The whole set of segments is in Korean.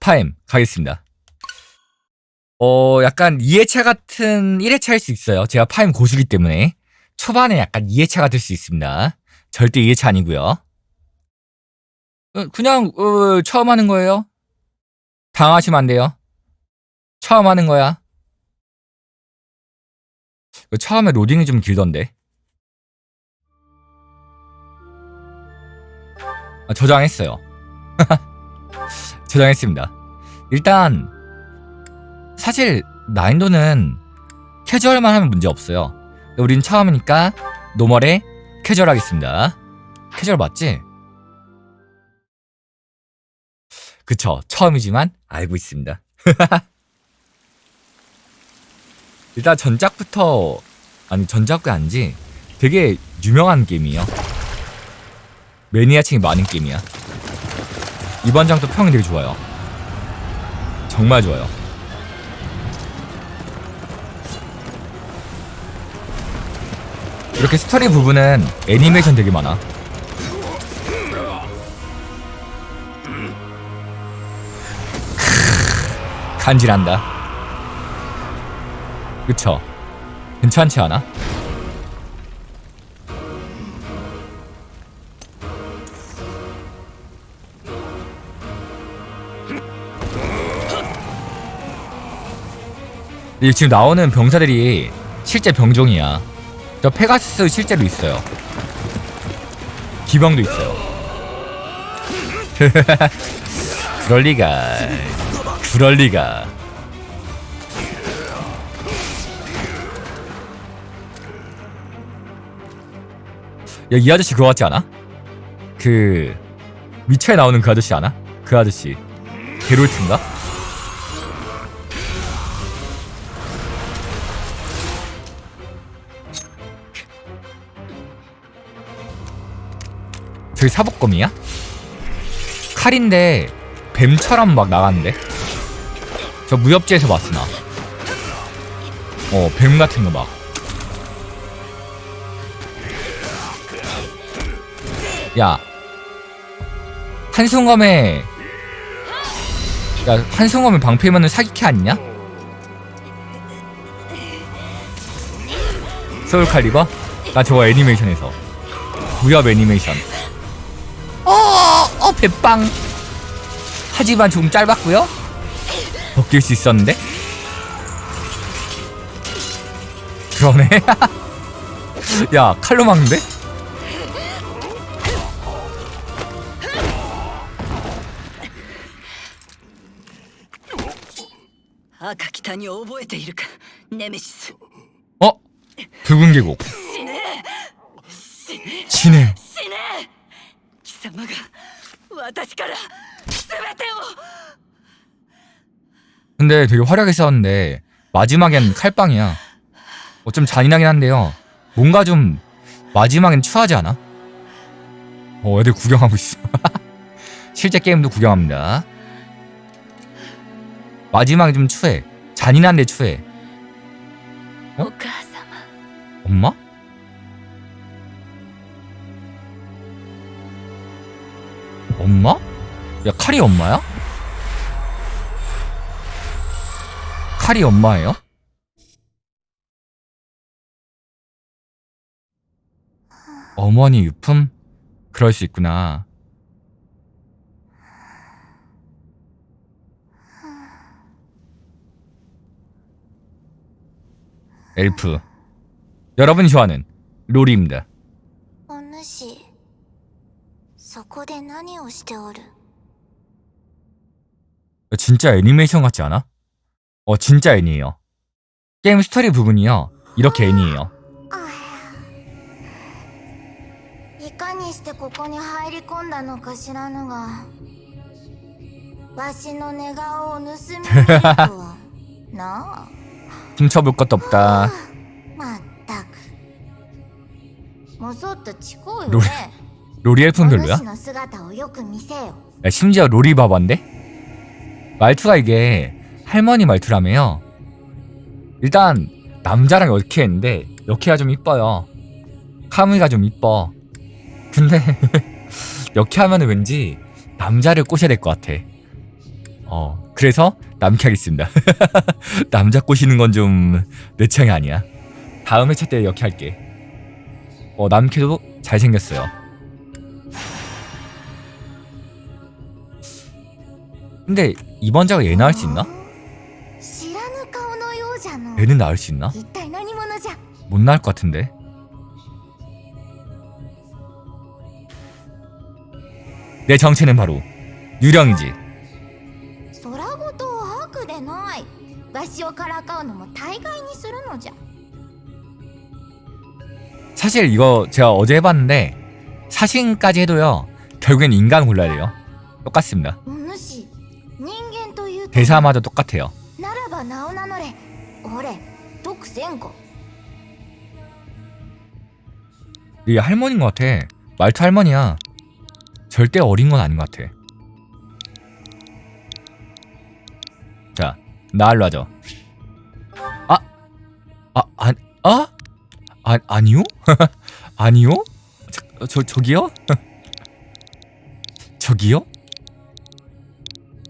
파임 가겠습니다. 어, 약간 2회차 같은 1회차일 수 있어요. 제가 파임 고수기 때문에. 초반에 약간 2회차가 될 수 있습니다. 절대 2회차 아니고요. 어, 그냥 어, 처음 하는 거예요. 당하시면 안 돼요. 처음 하는 거야. 그 처음에 로딩이 좀 길던데. 아, 저장했어요. 저장했습니다. 일단 사실 난이도는 캐주얼만 하면 문제 없어요. 우린 처음이니까 노멀에 캐주얼 하겠습니다. 캐주얼 맞지? 그쵸. 처음이지만 알고 있습니다. 일단 전작부터 아니 전작도 아닌지 되게 유명한 게임이에요. 매니아층이 많은 게임이야. 이번 장도 평이 되게 좋아요. 정말 좋아요. 이렇게 스토리 부분은 애니메이션 되게 많아. 간지난다. 그쵸? 괜찮지 않아? 이 지금 나오는 병사들이 실제 병종이야. 저 페가수스 실제로 있어요. 기병도 있어요. 그럴 리가. 그럴 리가. 야, 이 아저씨 그거 같지 않아? 그 위쳐에 나오는 그 아저씨 아나? 그 아저씨 게롤트인가? 저기 사복검이야? 칼인데 뱀처럼 막 나갔는데? 저 무협지에서 봤어 나. 어, 뱀 같은 거 막. 야. 한송검에 야, 한송검에 방패면은 사기캐 아니냐? 소울 칼리버? 나 저거 애니메이션에서 무협 애니메이션 어, 어, 배빵. 하지만 조금 짧았고요. 벗길 수 있었는데. 그러네. 야, 칼로 막는데?「赤北に覚えているかネメシス 어? 붉은 계곡. 死ね 지네. 死ね貴様が 私から全てを 근데 되게 화려하게 싸웠는데 마지막엔 칼빵이야. 어, 좀 잔인하긴 한데요. 뭔가 좀 마지막엔 추하지 않아? 어, 애들 구경하고 있어. 실제 게임도 구경합니다. 마지막에 좀 추해. 잔인한데 추해. お母様 엄마? 엄마? 야, 칼이 엄마야? 칼이 엄마예요? 어머니 유품? 그럴 수 있구나. 엘프. 여러분이 좋아하는 로리입니다. 何をしておる 진짜 애니메이션 같지 않아? 어, 진짜 애니에요. 게임 스토리 부분이요. 이렇게 애니에요. いかにしてここに入り込んだのか知らぬがわしの寝顔を盗みに行くとはなあ 훔쳐볼 것도 없다. まったくもうそっとちこうよロリね 로리엘프는 별로야? 야, 심지어 로리바바인데? 말투가 이게 할머니 말투라며요. 일단 남자랑 역키했는데 역키가 좀 이뻐요. 카무이가 좀 이뻐. 근데 역키하면 왠지 남자를 꼬셔야 될 것 같아. 어 그래서 남키하겠습니다. 남자 꼬시는 건 좀 내 창이 아니야. 다음 회차 때 역키할게. 어 남키도 잘생겼어요. 근데 이번 자가 얘 나을 수 있나? 얘는 나을 수 있나? 못 나을 것 같은데. 내 정체는 바로 유령이지. 사실 이거 제가 어제 해봤는데 사신까지 해도요 결국엔 인간 골라야 돼요. 똑같습니다. 대사마저 똑같아요. 이 할머니인 것 같아. 말투 할머니야. 절대 어린 건 아닌 것 같아. 자, 나로 하죠. 아, 아, 안, 아, 아, 아니요? 아니요? 저, 저 저기요? 저기요?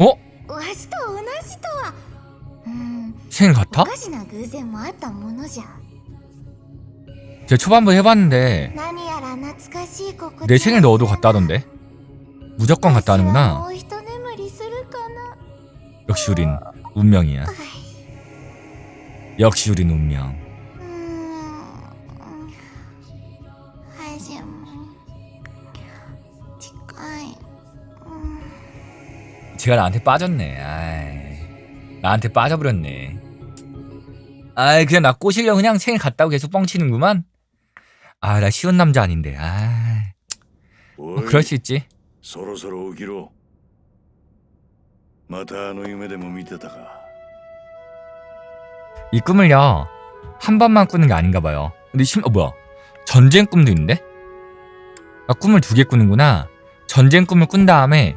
어? わしと同じとはうーん 생일 お 같아? かしな偶然もあったものじゃ 제가 초반부에 해봤는데 何やら懐かしい心 내 생일 넣어도 갔다 하던데 무조건 갔다 わしは 하는구나 もう一眠りするかな 역시 우린 운명이야 はい 역시 우린 운명 제가 나한테 빠졌네 아이 나한테 빠져버렸네 아이 그냥 나 꼬시려 그냥 생일 갔다고 계속 뻥치는구만 아 나 쉬운 남자 아닌데 아 お 뭐 い 그럴 수 있지 そろそろ起きろまたあの夢でも見てたか 이 꿈을요 한 번만 꾸는 게 아닌가 봐요 근데 심, 어 뭐야 전쟁 꿈도 있는데? 아 꿈을 두 개 꾸는구나 전쟁 꿈을 꾼 다음에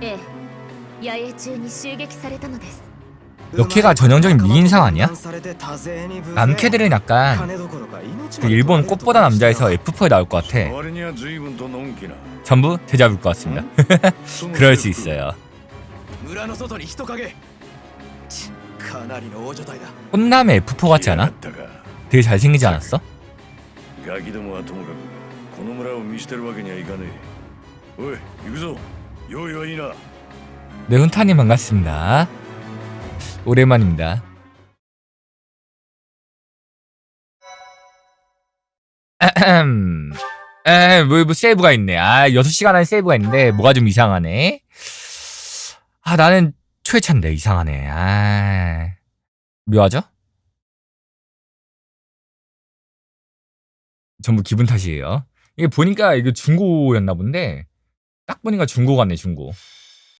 ええ野営中に襲撃されたのです 역해가 전형적인 미인상 아니야? 남캐들은 남캐들은 약간 그 일본 꽃보다 남자에서 F4에 나올 것 같아 割には随分とのんきな 전부 대잡을 것 같습니다 その 그럴 수 制服 있어요 村の外に人影ちかなりの大所帯だ 혼남의 F4 같지 않아? 来やがったか 되게 잘생기지 않았어? 요요이나. 네, 훈타님 반갑습니다. 오랜만입니다. 에, 뭐, 뭐, 세이브가 있네. 아, 6시간 안에 세이브가 있는데, 뭐가 좀 이상하네. 아, 나는 최찬데, 이상하네. 아, 묘하죠? 전부 기분 탓이에요. 이게 보니까 이게 중고였나 본데, 딱 보니까 중고 같네, 중고.